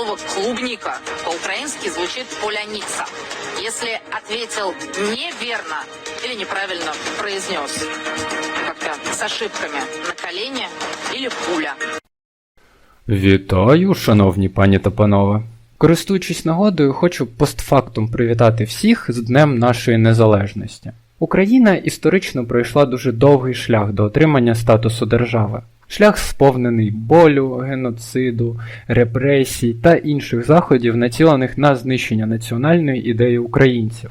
слово клубника по-украински звучит поляница. Если ответил неверно или неправильно произнес, как-то с ошибками на колени или пуля. Вітаю, шановні пані та панове. Користуючись нагодою, хочу постфактум привітати всіх з Днем нашої незалежності. Україна історично пройшла дуже довгий шлях до отримання статусу держави. Шлях сповнений болю, геноциду, репресій та інших заходів, націлених на знищення національної ідеї українців.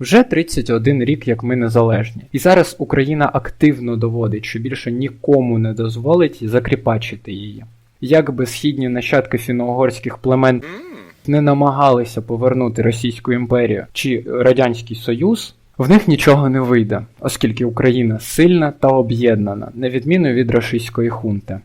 Вже 31 рік, як ми незалежні, і зараз Україна активно доводить, що більше нікому не дозволить закріпачити її. Як би східні нащадки фіно-угорських племен не намагалися повернути Російську імперію чи Радянський Союз, в них нічого не вийде, оскільки Україна сильна та об'єднана, на відміну від рашистської хунти.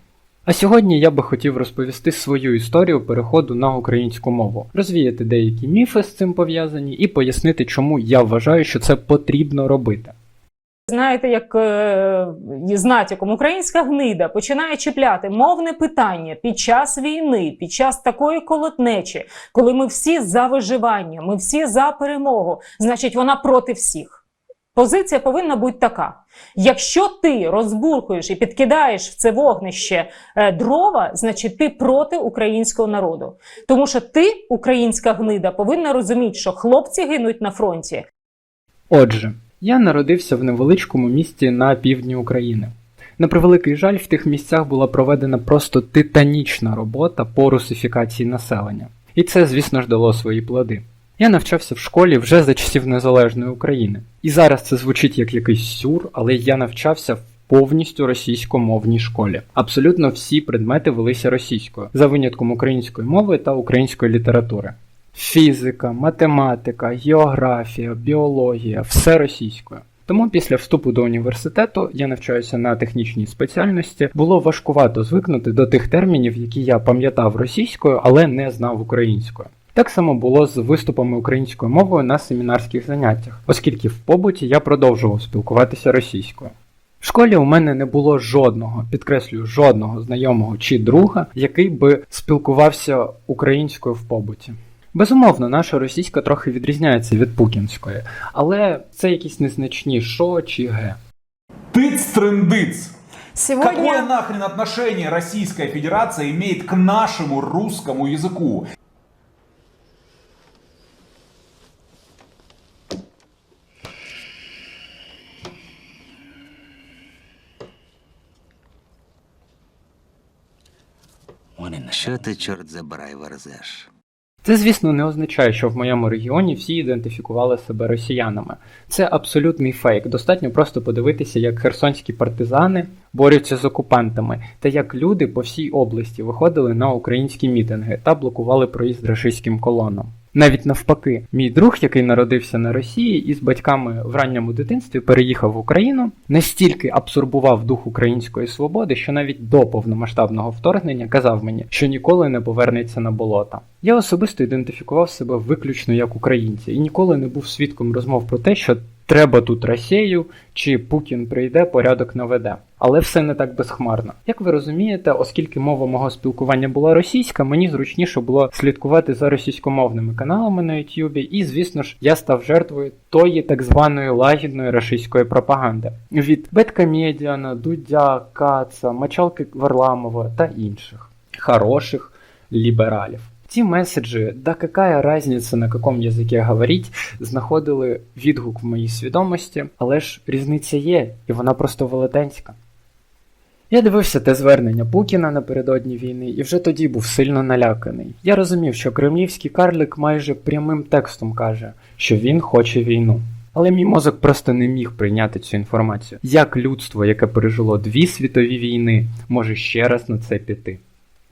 А сьогодні я би хотів розповісти свою історію переходу на українську мову, розвіяти деякі міфи з цим пов'язані і пояснити, чому я вважаю, що це потрібно робити. Знаєте, як е, з натяком українська гнида починає чіпляти мовне питання під час війни, під час такої колотнечі, коли ми всі за виживання, ми всі за перемогу, значить вона проти всіх. Позиція повинна бути така: якщо ти розбуркуєш і підкидаєш в це вогнище е, дрова, значить ти проти українського народу. Тому що ти, українська гнида, повинна розуміти, що хлопці гинуть на фронті, Отже, я народився в невеличкому місті на півдні України. На превеликий жаль, в тих місцях була проведена просто титанічна робота по русифікації населення. І це, звісно ж, дало свої плоди. Я навчався в школі вже за часів Незалежної України. І зараз це звучить як якийсь сюр, але я навчався в повністю російськомовній школі. Абсолютно всі предмети велися російською, за винятком української мови та української літератури. Фізика, математика, географія, біологія все російською. Тому після вступу до університету я навчаюся на технічній спеціальності. Було важкувато звикнути до тих термінів, які я пам'ятав російською, але не знав українською. Так само було з виступами українською мовою на семінарських заняттях, оскільки в побуті я продовжував спілкуватися російською. В школі у мене не було жодного, підкреслюю, жодного знайомого чи друга, який би спілкувався українською в побуті. Безумовно, наша російська трохи відрізняється від пукінської, але це якісь незначні шо чи ге. Тыц-трындыц! Сегодня Какое нахрен отношение Российская Федерация имеет к нашему русскому языку? Що ти, чорт забирай, верзеш? Це, звісно, не означає, що в моєму регіоні всі ідентифікували себе росіянами. Це абсолютний фейк. Достатньо просто подивитися, як херсонські партизани борються з окупантами, та як люди по всій області виходили на українські мітинги та блокували проїзд рашистським колонам. Навіть навпаки, мій друг, який народився на Росії і з батьками в ранньому дитинстві переїхав в Україну, настільки абсорбував дух української свободи, що навіть до повномасштабного вторгнення казав мені, що ніколи не повернеться на болота. Я особисто ідентифікував себе виключно як українця і ніколи не був свідком розмов про те, що треба тут Росію чи Путін прийде, порядок наведе. Але все не так безхмарно. Як ви розумієте, оскільки мова мого спілкування була російська, мені зручніше було слідкувати за російськомовними каналами на Ютубі, і, звісно ж, я став жертвою тої так званої лагідної російської пропаганди від Беткомедіана, Дудя, Каца, Мачалки Варламова та інших хороших лібералів. Ці меседжі, да какая разница на каком язике говорить, знаходили відгук в моїй свідомості, але ж різниця є, і вона просто велетенська. Я дивився те звернення Путіна напередодні війни і вже тоді був сильно наляканий. Я розумів, що кремлівський карлик майже прямим текстом каже, що він хоче війну. Але мій мозок просто не міг прийняти цю інформацію. Як людство, яке пережило дві світові війни, може ще раз на це піти?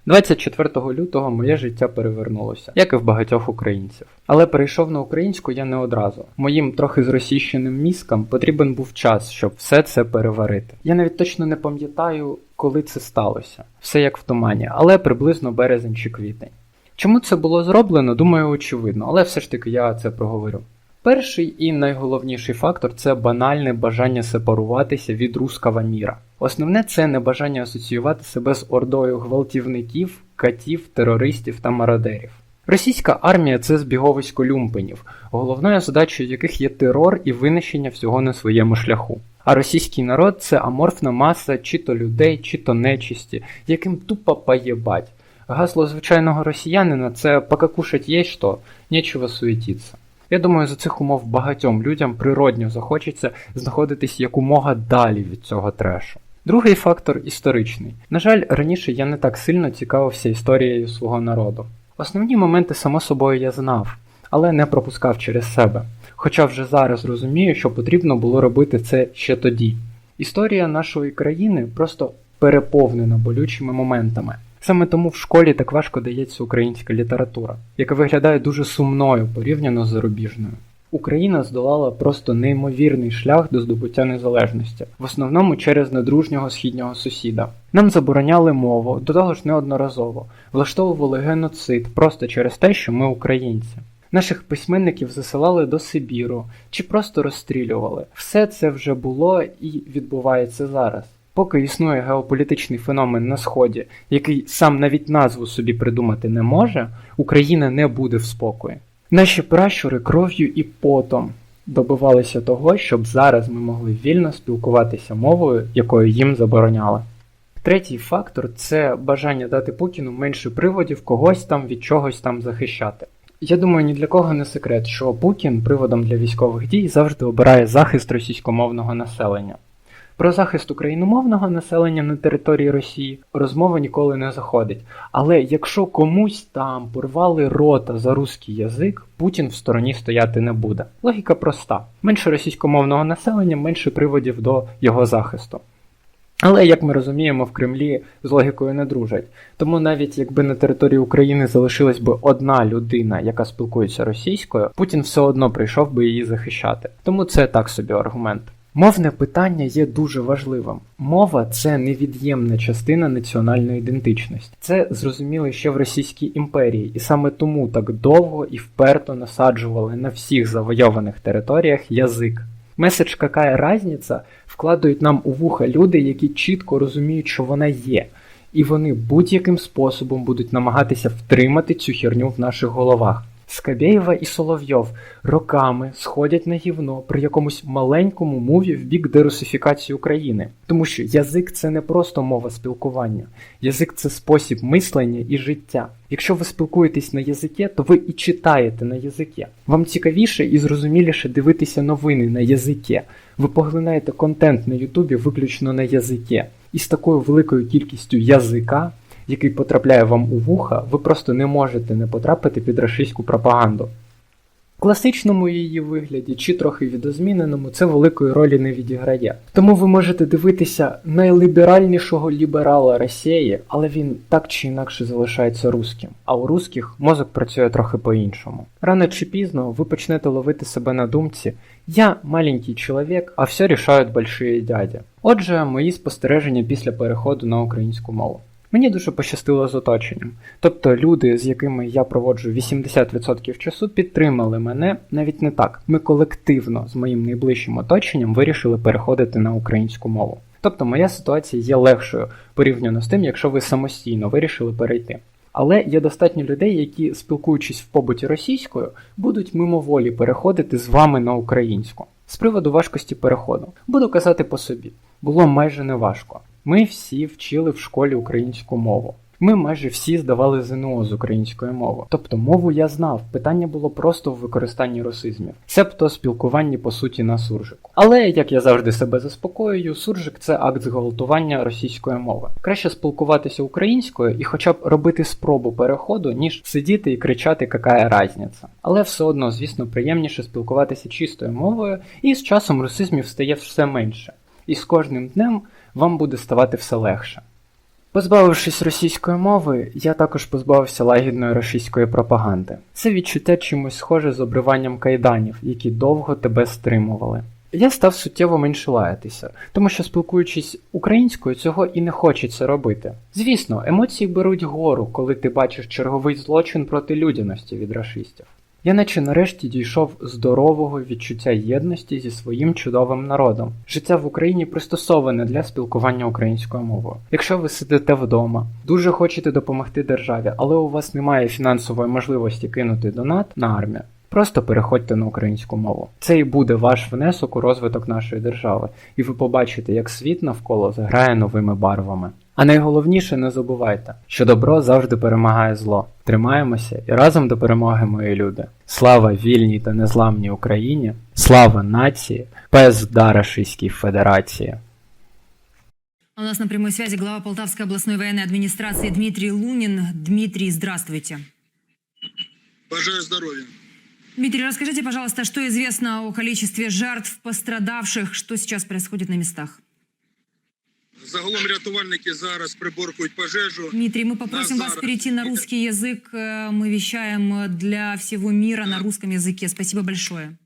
24 лютого моє життя перевернулося, як і в багатьох українців. Але перейшов на українську я не одразу. Моїм трохи зросійщеним мізкам потрібен був час, щоб все це переварити. Я навіть точно не пам'ятаю, коли це сталося. Все як в тумані, але приблизно березень чи квітень. Чому це було зроблено, думаю, очевидно, але все ж таки я це проговорю. Перший і найголовніший фактор це банальне бажання сепаруватися від руского міра. Основне це небажання асоціювати себе з ордою гвалтівників, катів, терористів та мародерів. Російська армія це збіговисько люмпенів, головною задачею яких є терор і винищення всього на своєму шляху. А російський народ це аморфна маса чи то людей, чи то нечисті, яким тупо поєбать. Гасло звичайного росіянина це «пока кушать є що, нечего суетіться. Я думаю, за цих умов багатьом людям природньо захочеться знаходитись якомога далі від цього трешу. Другий фактор історичний. На жаль, раніше я не так сильно цікавився історією свого народу. Основні моменти, само собою, я знав, але не пропускав через себе. Хоча вже зараз розумію, що потрібно було робити це ще тоді. Історія нашої країни просто переповнена болючими моментами. Саме тому в школі так важко дається українська література, яка виглядає дуже сумною порівняно з зарубіжною. Україна здолала просто неймовірний шлях до здобуття незалежності, в основному через недружнього східнього сусіда. Нам забороняли мову, до того ж неодноразово, влаштовували геноцид просто через те, що ми українці. Наших письменників засилали до Сибіру чи просто розстрілювали. Все це вже було і відбувається зараз. Поки існує геополітичний феномен на сході, який сам навіть назву собі придумати не може, Україна не буде в спокої. Наші пращури кров'ю і потом добивалися того, щоб зараз ми могли вільно спілкуватися мовою, якою їм забороняли. Третій фактор це бажання дати Путіну менше приводів когось там від чогось там захищати. Я думаю, ні для кого не секрет, що Путін приводом для військових дій завжди обирає захист російськомовного населення. Про захист україномовного населення на території Росії розмова ніколи не заходить. Але якщо комусь там порвали рота за русський язик, Путін в стороні стояти не буде. Логіка проста: менше російськомовного населення, менше приводів до його захисту. Але, як ми розуміємо, в Кремлі з логікою не дружать. Тому навіть якби на території України залишилась би одна людина, яка спілкується російською, Путін все одно прийшов би її захищати. Тому це так собі аргумент. Мовне питання є дуже важливим. Мова це невід'ємна частина національної ідентичності. Це зрозуміли ще в Російській імперії, і саме тому так довго і вперто насаджували на всіх завойованих територіях язик. Меседж «какая разниця» вкладають нам у вуха люди, які чітко розуміють, що вона є, і вони будь-яким способом будуть намагатися втримати цю херню в наших головах. Скабєєва і Соловйов роками сходять на гівно при якомусь маленькому муві в бік дерусифікації України, тому що язик це не просто мова спілкування, язик це спосіб мислення і життя. Якщо ви спілкуєтесь на язикі, то ви і читаєте на язикі. Вам цікавіше і зрозуміліше дивитися новини на язикі. Ви поглинаєте контент на Ютубі виключно на язикі. І з такою великою кількістю язика який потрапляє вам у вуха, ви просто не можете не потрапити під рашистську пропаганду. В класичному її вигляді чи трохи відозміненому це великої ролі не відіграє. Тому ви можете дивитися найліберальнішого ліберала Росії, але він так чи інакше залишається русським. А у русських мозок працює трохи по-іншому. Рано чи пізно ви почнете ловити себе на думці Я маленький чоловік, а все рішають большие дяді. Отже, мої спостереження після переходу на українську мову. Мені дуже пощастило з оточенням. Тобто люди, з якими я проводжу 80% часу, підтримали мене навіть не так. Ми колективно з моїм найближчим оточенням вирішили переходити на українську мову. Тобто моя ситуація є легшою порівняно з тим, якщо ви самостійно вирішили перейти. Але є достатньо людей, які, спілкуючись в побуті російською, будуть мимоволі переходити з вами на українську. З приводу важкості переходу буду казати по собі, було майже не важко. Ми всі вчили в школі українську мову. Ми майже всі здавали ЗНО з української мови. Тобто мову я знав, питання було просто в використанні русизмів, себто спілкуванні по суті на суржику. Але як я завжди себе заспокоюю, суржик це акт зґвалтування російської мови. Краще спілкуватися українською і хоча б робити спробу переходу, ніж сидіти і кричати «какая разниця. Але все одно, звісно, приємніше спілкуватися чистою мовою, і з часом русизмів стає все менше. І з кожним днем вам буде ставати все легше. Позбавившись російської мови, я також позбавився лагідної російської пропаганди. Це відчуття чимось схоже з обриванням кайданів, які довго тебе стримували. Я став суттєво менше лаятися, тому що спілкуючись українською, цього і не хочеться робити. Звісно, емоції беруть гору, коли ти бачиш черговий злочин проти людяності від рашистів. Я наче нарешті дійшов здорового відчуття єдності зі своїм чудовим народом. Життя в Україні пристосоване для спілкування українською мовою. Якщо ви сидите вдома, дуже хочете допомогти державі, але у вас немає фінансової можливості кинути донат на армію. Просто переходьте на українську мову. Це і буде ваш внесок у розвиток нашої держави, і ви побачите, як світ навколо заграє новими барвами. А найголовніше не забувайте, що добро завжди перемагає зло. Тримаємося і разом до перемоги, мої люди. Слава вільній та незламній Україні! Слава нації! Пезда Рашистській Федерації! У нас на прямой связи глава Полтавской областной военной администрации Дмитрий Лунин. Дмитрий, здравствуйте. Бажаю здоровья. Дмитрий, расскажите, пожалуйста, что известно о количестве жертв, пострадавших, что сейчас происходит на местах? Загалом рятувальники зараз приборкують пожежу. Дмитрий, мы попросим Да, вас Зара. перейти на русский язык. Э, Мы вещаем э, для всего мира на русском языке. Спасибо большое.